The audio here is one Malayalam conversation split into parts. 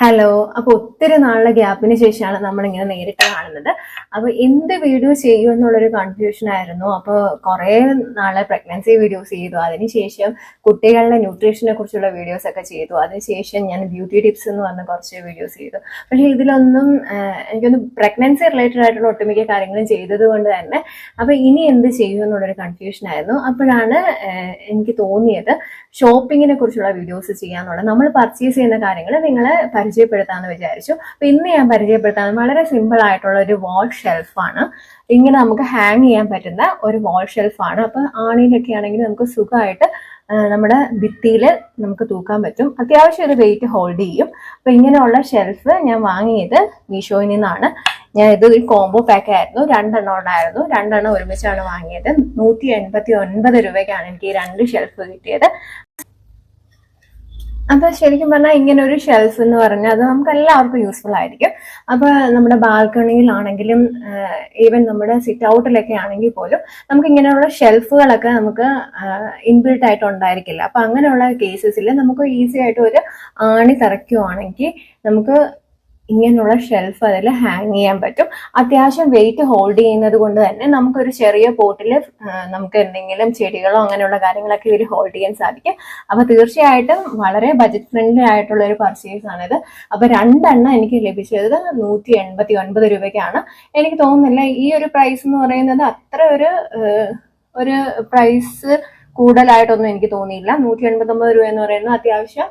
ഹലോ അപ്പൊ ഒത്തിരി നാളുടെ ഗ്യാപ്പിന് ശേഷമാണ് നമ്മൾ ഇങ്ങനെ നേരിട്ട് കാണുന്നത്. അപ്പൊ എന്ത് വീഡിയോ ചെയ്യും എന്നുള്ളൊരു കൺഫ്യൂഷൻ ആയിരുന്നു. അപ്പൊ കുറെ നാളെ പ്രഗ്നൻസി വീഡിയോസ് ചെയ്തു. അതിനുശേഷം കുട്ടികളുടെ ന്യൂട്രീഷനെ കുറിച്ചുള്ള വീഡിയോസ് ഒക്കെ ചെയ്തു. അതിനുശേഷം ഞാൻ ബ്യൂട്ടി ടിപ്സ് എന്ന് പറഞ്ഞ കുറച്ച് വീഡിയോസ് ചെയ്തു. പക്ഷെ ഇതിലൊന്നും എനിക്കൊന്ന് പ്രഗ്നൻസി റിലേറ്റഡ് ആയിട്ടുള്ള ഒട്ടുമിക്ക കാര്യങ്ങളും ചെയ്തത് കൊണ്ട് തന്നെ അപ്പൊ ഇനി എന്ത് ചെയ്യും എന്നുള്ളൊരു കൺഫ്യൂഷൻ ആയിരുന്നു. അപ്പോഴാണ് എനിക്ക് തോന്നിയത് ഷോപ്പിങ്ങിനെ കുറിച്ചുള്ള വീഡിയോസ് ചെയ്യാന്നുള്ളത്. നമ്മൾ പർച്ചേസ് ചെയ്യുന്ന കാര്യങ്ങൾ നിങ്ങളെ പരിചയപ്പെടുത്താമെന്ന് വിചാരിച്ചു. അപ്പൊ ഇന്ന് ഞാൻ പരിചയപ്പെടുത്താൻ വളരെ സിമ്പിൾ ആയിട്ടുള്ള ഒരു വാൾ ഷെൽഫാണ് ഇങ്ങനെ നമുക്ക് ഹാങ് ചെയ്യാൻ പറ്റുന്ന ഒരു വാൾ ഷെൽഫാണ് അപ്പൊ ആണിയിലൊക്കെ ആണെങ്കിൽ നമുക്ക് സുഖമായിട്ട് നമ്മുടെ ഭിത്തിയിൽ നമുക്ക് തൂക്കാൻ പറ്റും. അത്യാവശ്യം ഒരു വെയിറ്റ് ഹോൾഡ് ചെയ്യും. അപ്പൊ ഇങ്ങനെയുള്ള ഷെൽഫ് ഞാൻ വാങ്ങിയത് മീഷോയിൽ നിന്നാണ്. ഞാൻ ഇത് ഒരു കോംബോ പാക്ക് ആയിരുന്നു. രണ്ടെണ്ണം ഉണ്ടായിരുന്നു. രണ്ടെണ്ണം ഒരുമിച്ചാണ് വാങ്ങിയത്. നൂറ്റി എൺപത്തി ഒൻപത് രൂപയ്ക്കാണ് എനിക്ക് ഈ രണ്ട് ഷെൽഫ് കിട്ടിയത്. അപ്പൊ ശരിക്കും പറഞ്ഞാൽ ഇങ്ങനെ ഒരു ഷെൽഫ് എന്ന് പറഞ്ഞാൽ അത് നമുക്ക് എല്ലാവർക്കും യൂസ്ഫുൾ ആയിരിക്കും. അപ്പൊ നമ്മുടെ ബാൽക്കണിയിലാണെങ്കിലും ഈവൻ നമ്മുടെ സിറ്റ് ഔട്ടിലൊക്കെ ആണെങ്കിൽ പോലും നമുക്ക് ഇങ്ങനെയുള്ള ഷെൽഫുകളൊക്കെ നമുക്ക് ഇൻബിൽട്ട് ആയിട്ട് ഉണ്ടായിരിക്കില്ല. അപ്പൊ അങ്ങനെയുള്ള കേസസിൽ നമുക്ക് ഈസി ആയിട്ട് ഒരു ആണി തറയ്ക്കുവാണെങ്കിൽ നമുക്ക് ഇങ്ങനെയുള്ള ഷെൽഫ് അതിൽ ഹാങ് ചെയ്യാൻ പറ്റും. അത്യാവശ്യം വെയിറ്റ് ഹോൾഡ് ചെയ്യുന്നത് കൊണ്ട് തന്നെ നമുക്കൊരു ചെറിയ പോട്ടിൽ നമുക്ക് എന്തെങ്കിലും ചെടികളോ അങ്ങനെയുള്ള കാര്യങ്ങളൊക്കെ ഇതിൽ ഹോൾഡ് ചെയ്യാൻ സാധിക്കും. അപ്പൊ തീർച്ചയായിട്ടും വളരെ ബജറ്റ് ഫ്രണ്ട്ലി ആയിട്ടുള്ള ഒരു പർച്ചേസ് ആണിത് അപ്പൊ രണ്ടെണ്ണം എനിക്ക് ലഭിച്ചത് നൂറ്റി എൺപത്തി ഒൻപത് രൂപയ്ക്കാണ്. എനിക്ക് തോന്നുന്നില്ല ഈ ഒരു പ്രൈസ് എന്ന് പറയുന്നത് അത്ര ഒരു ഒരു പ്രൈസ് കൂടുതലായിട്ടൊന്നും എനിക്ക് തോന്നിയില്ല. നൂറ്റി എൺപത്തൊമ്പത് രൂപ എന്ന് പറയുന്നത് അത്യാവശ്യം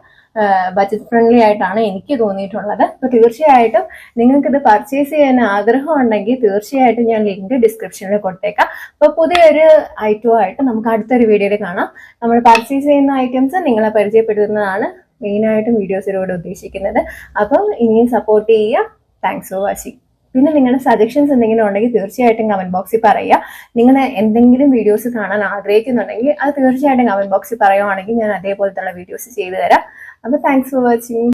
ബജറ്റ് ഫ്രണ്ട്ലി ആയിട്ടാണ് എനിക്ക് തോന്നിയിട്ടുള്ളത്. അപ്പൊ തീർച്ചയായിട്ടും നിങ്ങൾക്ക് ഇത് പർച്ചേസ് ചെയ്യാൻ ആഗ്രഹം ഉണ്ടെങ്കിൽ തീർച്ചയായിട്ടും ഞാൻ ലിങ്ക് ഡിസ്ക്രിപ്ഷനിൽ കൊടുത്തേക്കാം. അപ്പൊ പുതിയൊരു ഐറ്റമായിട്ട് നമുക്ക് അടുത്തൊരു വീഡിയോയിൽ കാണാം. നമ്മൾ പർച്ചേസ് ചെയ്യുന്ന ഐറ്റംസ് നിങ്ങളെ പരിചയപ്പെടുത്തുന്നതാണ് മെയിനായിട്ടും വീഡിയോസിലൂടെ ഉദ്ദേശിക്കുന്നത്. അപ്പം ഇനിയും സപ്പോർട്ട് ചെയ്യുക. താങ്ക്സ് ഫോർ വാച്ചിങ് പിന്നെ നിങ്ങളുടെ സജഷൻസ് എന്തെങ്കിലും ഉണ്ടെങ്കിൽ തീർച്ചയായിട്ടും കമന്റ് ബോക്സിൽ പറയുക. നിങ്ങൾ എന്തെങ്കിലും വീഡിയോസ് കാണാൻ ആഗ്രഹിക്കുന്നുണ്ടെങ്കിൽ അത് തീർച്ചയായിട്ടും കമന്റ് ബോക്സിൽ പറയുവാണെങ്കിൽ ഞാൻ അതേപോലത്തുള്ള വീഡിയോസ് ചെയ്തു തരാം അപ്പോൾ താങ്ക്സ് ഫോർ വാച്ചിങ്